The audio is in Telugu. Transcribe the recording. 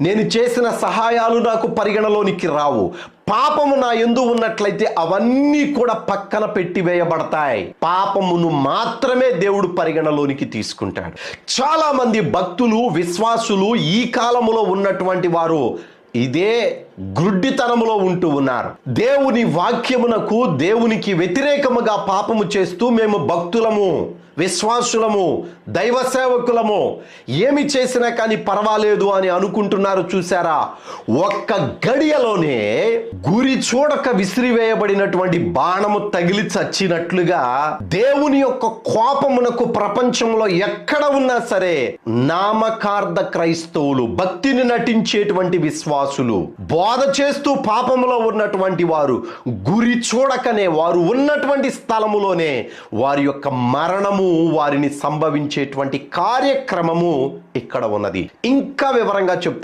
నేను చేసిన సహాయాలు నాకు పరిగణలోనికి రావు. పాపము నా ఎందు ఉన్నట్లయితే అవన్నీ కూడా పక్కన పెట్టి వేయబడతాయి. పాపమును మాత్రమే దేవుడు పరిగణలోనికి తీసుకుంటాడు. చాలామంది భక్తులు విశ్వాసులు ఈ కాలములో ఉన్నటువంటి వారు ఇదే గ్రుడ్డితనములో ఉంటూ ఉన్నారు. దేవుని వాక్యమునకు దేవునికి వ్యతిరేకముగా పాపము చేస్తూ మేము భక్తులము విశ్వాసులము దైవ సేవకులము. ఏమి చేసినా కానీ పర్వాలేదు అని అనుకుంటున్నారు చూసారా ఒక్క గడియలోనే గురి చూడక విసిరివేయబడినటువంటి బాణము తగిలి చచ్చినట్లుగా దేవుని యొక్క కోపమునకు ప్రపంచంలో ఎక్కడ ఉన్నా సరే నామకార్థ క్రైస్తవులు భక్తిని నటించేటువంటి విశ్వాసులు బోధ చేస్తూ పాపములో ఉన్నటువంటి వారు గురి చూడకనే వారు ఉన్నటువంటి స్థలములోనే వారి యొక్క మరణము వారిని సంభవించేటువంటి కార్యక్రమము ఇక్కడ ఉన్నది. ఇంకా వివరంగా చెప్తా